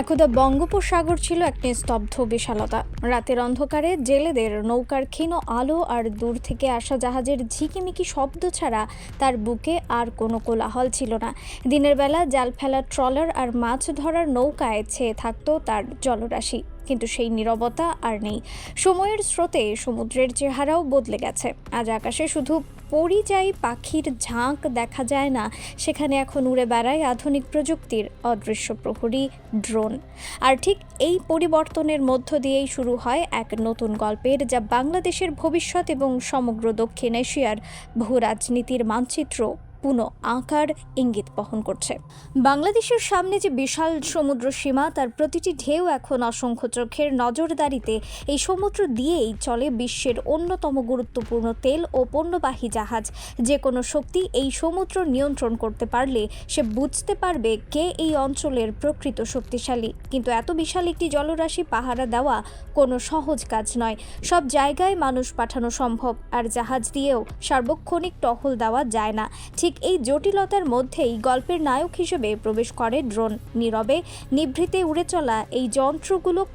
একদা বঙ্গোপসাগর ছিল এক নিস্তব্ধ বিশালতা। রাতের অন্ধকারে জেলেদের নৌকার ক্ষীণ আলো আর দূর থেকে আসা জাহাজের ঝিকিমিকি শব্দ ছাড়া তার বুকে আর কোনো কোলাহল ছিল না। দিনের বেলা জাল ফেলা ট্রলার আর মাছ ধরার নৌকায় ছেয়ে থাকতো তার জলরাশি। কিন্তু সেই নীরবতা আর নেই। সময়ের স্রোতে সমুদ্রের চেহারাও বদলে গেছে। আজ আকাশে শুধু পরিযায়ী পাখির ঝাঁক দেখা যায় না। সেখানে এখন উড়ে বেড়ায় আধুনিক প্রযুক্তির অদৃশ্য প্রহরী ড্রোন। আর ঠিক এই পরিবর্তনের মধ্য দিয়েই শুরু হয় এক নতুন গল্পের, যা বাংলাদেশের ভবিষ্যৎ এবং সমগ্র দক্ষিণ এশিয়ার ভূ রাজনীতির মানচিত্র পুনঃ আকার ইঙ্গিত বহন করছে। বাংলাদেশের সামনে যে বিশাল সমুদ্র সীমা, তার প্রতিটি ঢেউ এখন অসংখ্য চোখের নজরদারিতে। এই সমুদ্র দিয়েই চলে বিশ্বের অন্যতম গুরুত্বপূর্ণ তেল ও পণ্যবাহী জাহাজ। যে কোনো শক্তি এই সমুদ্র নিয়ন্ত্রণ করতে পারলে সে বুঝতে পারবে কে এই অঞ্চলের প্রকৃত শক্তিশালী। কিন্তু এত বিশাল একটি জলরাশি পাহারা দেওয়া কোনো সহজ কাজ নয়। সব জায়গায় মানুষ পাঠানো সম্ভব, আর জাহাজ দিয়েও সার্বক্ষণিক টহল দেওয়া যায় না। ঠিক এই জটিলতার মধ্যেই গল্পের নায়ক হিসেবে প্রবেশ করে ড্রোন। নীরবে নিভৃতে উড়ে চলা এই যন্ত্রগুলো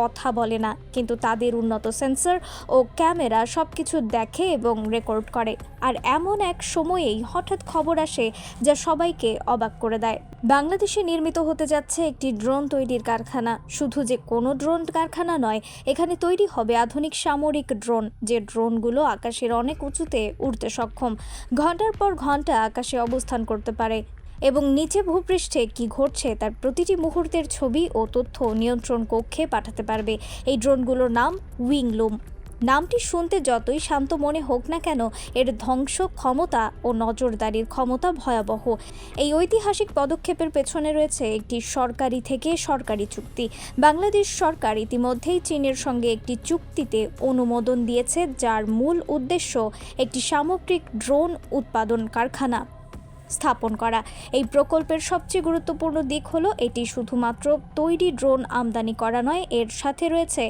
কথা বলে না, কিন্তু তাদের উন্নত সেন্সর ও ক্যামেরা সব কিছু দেখে এবং রেকর্ড করে। আর এমন এক সময়েই হঠাৎ খবর আসে যা সবাইকে অবাক করে দেয়। বাংলাদেশে নির্মিত হতে যাচ্ছে একটি ড্রোন তৈরির কারখানা। শুধু যে কোনো ড্রোন কারখানা নয়, এখানে তৈরি হবে আধুনিক সামরিক ড্রোন, যে ড্রোনগুলো আকাশের অনেক উঁচুতে উড়তে সক্ষম। ঘণ্টার পর ঘণ্টা আকাশে অবস্থান করতে পারে। এবং নিচে ভূপৃষ্ঠে কি ঘটছে তার প্রতিটি মুহূর্তের ছবি ও তথ্য নিয়ন্ত্রণ কক্ষে পাঠাতে পারবে। এই ড্রোনগুলোর নাম উইংলুম। নামটি শুনতে যতই শান্ত মনে হোক না কেন, এর ধ্বংস ক্ষমতা ও নজরদারির ক্ষমতা ভয়াবহ। এই ঐতিহাসিক পদক্ষেপের পেছনে রয়েছে একটি সরকারি থেকে সরকারি চুক্তি। বাংলাদেশ সরকার ইতিমধ্যেই চীনের সঙ্গে একটি চুক্তিতে অনুমোদন দিয়েছে, যার মূল উদ্দেশ্য একটি সামগ্রিক ড্রোন উৎপাদন কারখানা। স্থাপন করা। এই প্রকল্পের সবচেয়ে গুরুত্বপূর্ণ দিক হলো, এটি শুধুমাত্র তৈরি ড্রোন আমদানি করা নয়, এর সাথে রয়েছে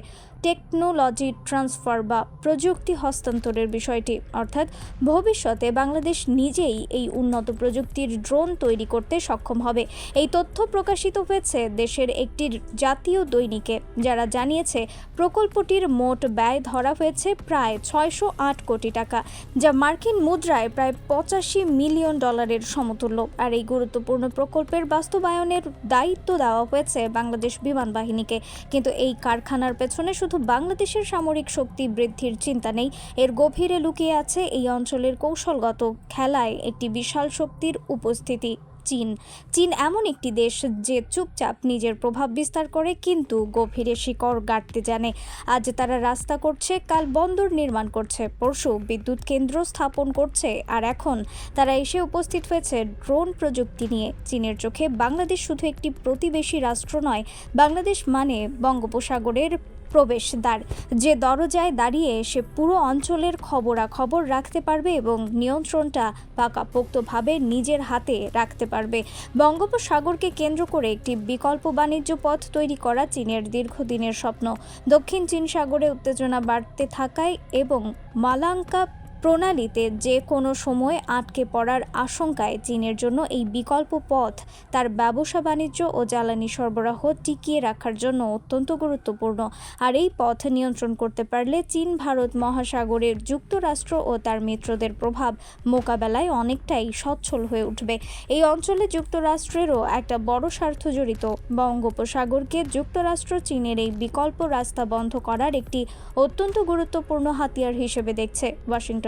টেকনোলজি ট্রান্সফার বা প্রযুক্তি হস্তান্তরের বিষয়টি, অর্থাৎ ভবিষ্যতে বাংলাদেশ নিজেই এই উন্নত প্রযুক্তির ড্রোন তৈরি করতে সক্ষম হবে। এই তথ্য প্রকাশিত হয়েছে দেশের একটি জাতীয় দৈনিকে, যারা জানিয়েছে প্রকল্পটির মোট ব্যয় ধরা হয়েছে প্রায় ছয়শো আট কোটি টাকা, যা মার্কিন মুদ্রায় প্রায় পঁচাশি মিলিয়ন ডলারের সমতুল্য। আর এই গুরুত্বপূর্ণ প্রকল্পের বাস্তবায়নের দায়িত্ব দেওয়া হয়েছে বাংলাদেশ বিমান বাহিনীকে। কিন্তু এই কারখানার পেছনে শুধু বাংলাদেশের সামরিক শক্তি বৃদ্ধির চিন্তা নেই, এর গভীরে লুকিয়ে আছে এই অঞ্চলের কৌশলগত খেলায় একটি বিশাল শক্তির উপস্থিতি, চীন। চীন এমন একটি দেশ যে চুপচাপ নিজের প্রভাব বিস্তার করে কিন্তু গভীরে শিকড় গাড়তে জানে। আজ তারা রাস্তা করছে, কাল বন্দর নির্মাণ করছে, পরশু বিদ্যুৎ কেন্দ্র স্থাপন করছে, আর এখন তারা এসে উপস্থিত হয়েছে ড্রোন প্রযুক্তি নিয়ে। চীনের চোখে বাংলাদেশ শুধু একটি প্রতিবেশী রাষ্ট্র নয়, বাংলাদেশ মানে বঙ্গোপসাগরের প্রবেশদ্বার। যে দরজায় দাঁড়িয়ে সে পুরো অঞ্চলের খবরাখবর রাখতে পারবে এবং নিয়ন্ত্রণটা পাকাপোক্তভাবে নিজের হাতে রাখতে পারবে। বঙ্গোপসাগরকে কেন্দ্র করে একটি বিকল্প বাণিজ্য পথ তৈরি করা চীনের দীর্ঘদিনের স্বপ্ন। দক্ষিণ চীন সাগরে উত্তেজনা বাড়তে থাকায় এবং মালাঙ্কা প্রণালীতে যে কোনো সময় আটকে পড়ার আশঙ্কায় চীনের জন্য এই বিকল্প পথ তার ব্যবসা বাণিজ্য ও জ্বালানি সরবরাহ টিকিয়ে রাখার জন্য অত্যন্ত গুরুত্বপূর্ণ। আর এই পথ নিয়ন্ত্রণ করতে পারলে চীন, ভারত মহাসাগরের যুক্তরাষ্ট্র ও তার মিত্রদের প্রভাব মোকাবেলায় অনেকটাই সচ্ছল হয়ে উঠবে। এই অঞ্চলে যুক্তরাষ্ট্রেরও একটা বড় স্বার্থ জড়িত। বঙ্গোপসাগরকে যুক্তরাষ্ট্র চীনের এই বিকল্প রাস্তা বন্ধ করার একটি অত্যন্ত গুরুত্বপূর্ণ হাতিয়ার হিসেবে দেখছে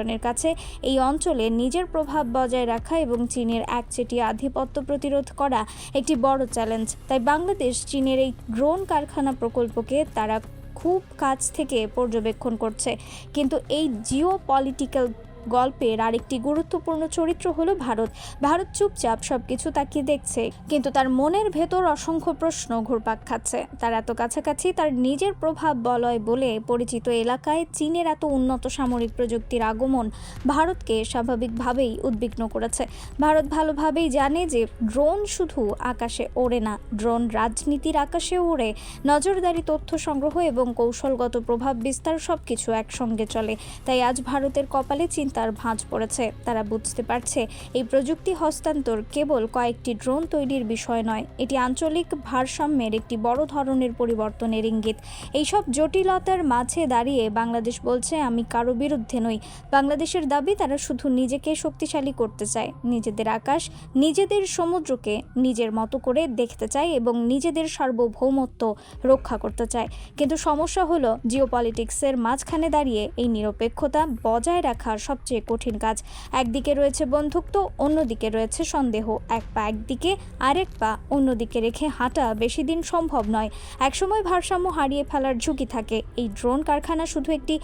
ওয়াশিংটনের কাছে এই অঞ্চলে নিজের প্রভাব বজায় রাখা এবং চীনের একচেটিয়া আধিপত্য প্রতিরোধ করা একটি বড় চ্যালেঞ্জ। তাই বাংলাদেশ চীনের এই ড্রোন কারখানা প্রকল্পকে তারা খুব কাছ থেকে পর্যবেক্ষণ করছে। কিন্তু এই জিও পলিটিক্যাল গল্পের আরেকটি গুরুত্বপূর্ণ চরিত্র হলো ভারত। ভারত চুপচাপ সবকিছু তাকিয়ে দেখছে, কিন্তু তার মনের ভেতর অসংখ্য প্রশ্ন ঘুরপাক খাচ্ছে। তার এত কাছাকাছি তার নিজের প্রভাব বলয় বলে পরিচিত এলাকায় চীনের এত উন্নত সামরিক প্রযুক্তির আগমন ভারতকে স্বাভাবিকভাবেই উদ্বিগ্ন করেছে। ভারত ভালোভাবেই জানে যে ড্রোন শুধু আকাশে ওড়ে না, ড্রোন রাজনীতির আকাশে ওড়ে। নজরদারি, তথ্য সংগ্রহ এবং কৌশলগত প্রভাব বিস্তার সবকিছু একসঙ্গে চলে। তাই আজ ভারতের কপালে চিন্তা চিন্তার ভাঁজ পড়েছে। তারা বুঝতে পারছে, এই প্রযুক্তি হস্তান্তর কেবল কয়েকটি ড্রোন তৈরির বিষয় নয়, এটি আঞ্চলিক ভারসাম্যের একটি বড় ধরনের পরিবর্তনের ইঙ্গিত। এইসব জটিলতার মাঝে দাঁড়িয়ে বাংলাদেশ বলছে, আমি কারও বিরুদ্ধে নই। বাংলাদেশের দাবি, তারা শুধু নিজেকে শক্তিশালী করতে চায়, নিজেদের আকাশ, নিজেদের সমুদ্রকে নিজের মতো করে দেখতে চায় এবং নিজেদের সার্বভৌমত্ব রক্ষা করতে চায়। কিন্তু সমস্যা হলো, জিওপলিটিক্সের মাঝখানে দাঁড়িয়ে এই নিরপেক্ষতা বজায় রাখা সবচেয়ে কঠিন কাজ। একদিকে রয়েছে বন্ধুত্ব, অন্যদিকে রয়েছে সন্দেহ। এক পা একদিকে, আরেক পা অন্যদিকে রেখে হাঁটা বেশি দিন সম্ভব নয়। একসময় ভারসাম্য হারিয়ে ফেলার ঝুঁকি থাকে। এই ড্রোন কারখানা শুধু একটি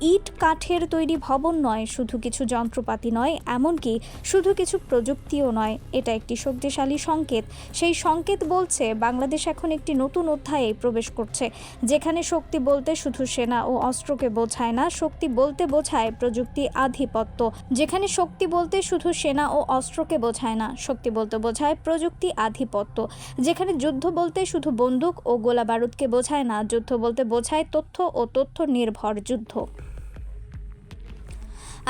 ইট কাঠের তৈরি ভবন নয়, শুধু কিছু যন্ত্রপাতি নয়, এমনকি শুধু কিছু প্রযুক্তিও নয়। এটা একটি শক্তিশালী সংকেত। সেই সংকেত বলছে, বাংলাদেশ এখন একটি নতুন অধ্যায়ে প্রবেশ করছে, যেখানে শক্তি বলতে শুধু সেনা ও অস্ত্রকে বোঝায় না, শক্তি বলতে বোঝায় প্রযুক্তি আধিপত্য, যেখানে শক্তি বলতে শুধু সেনা ও অস্ত্রকে বোঝায় না, শক্তি বলতে বোঝায় প্রযুক্তি আধিপত্য, যেখানে যুদ্ধ বলতে শুধু বন্দুক ও গোলা বারুদকে বোঝায় না, যুদ্ধ বলতে বোঝায় তথ্য ও তথ্য নির্ভর যুদ্ধ।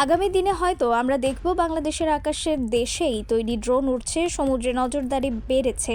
আগামী দিনে হয়তো আমরা দেখব বাংলাদেশের আকাশের দেশেই তৈরি ড্রোন উঠছে সমুদ্রে নজরদারি বেড়েছে,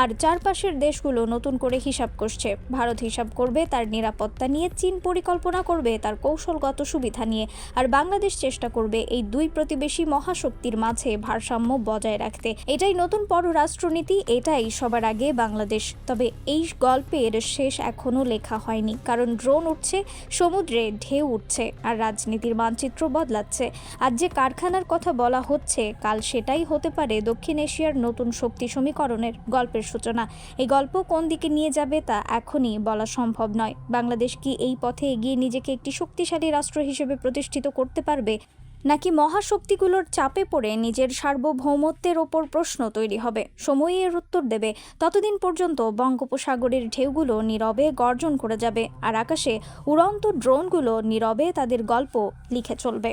আর চারপাশের দেশগুলো নতুন করে হিসাব করছে। ভারত হিসাব করবে, তার নিরাপত্তা নিয়ে চীন পরিকল্পনা করবে, তার কৌশলগত সুবিধা নিয়ে, আর বাংলাদেশ চেষ্টা করবে এই দুই প্রতিবেশী মহাশক্তির মাঝে ভারসাম্য বজায় রাখতে। এটাই নতুন পররাষ্ট্রনীতি, এটাই সবার আগে বাংলাদেশ। তবে এই গল্পের শেষ এখনও লেখা হয়নি, কারণ ড্রোন উঠছে সমুদ্রে ঢেউ উঠছে আর রাজনীতির মানচিত্র বদলাচ্ছে আজ যে কারখানার কথা বলা হচ্ছে, কাল সেটাই হতে পারে দক্ষিণ এশিয়ার নতুন শক্তি সমীকরণের গল্পের সূচনা। এই গল্প কোন দিকে নিয়ে যাবে তা এখনই বলা সম্ভব নয়। বাংলাদেশ কি এই পথে এগিয়ে নিজেকে একটি শক্তিশালী রাষ্ট্র হিসেবে প্রতিষ্ঠিত করতে পারবে? নাকি মহাশক্তিগুলোর চাপে পড়ে নিজের সার্বভৌমত্বের ওপর প্রশ্ন তৈরি হবে? সময় এর উত্তর দেবে। ততদিন পর্যন্ত বঙ্গোপসাগরের ঢেউগুলো নীরবে গর্জন করে যাবে, আর আকাশে উড়ন্ত ড্রোনগুলো নীরবে তাদের গল্প লিখে চলবে।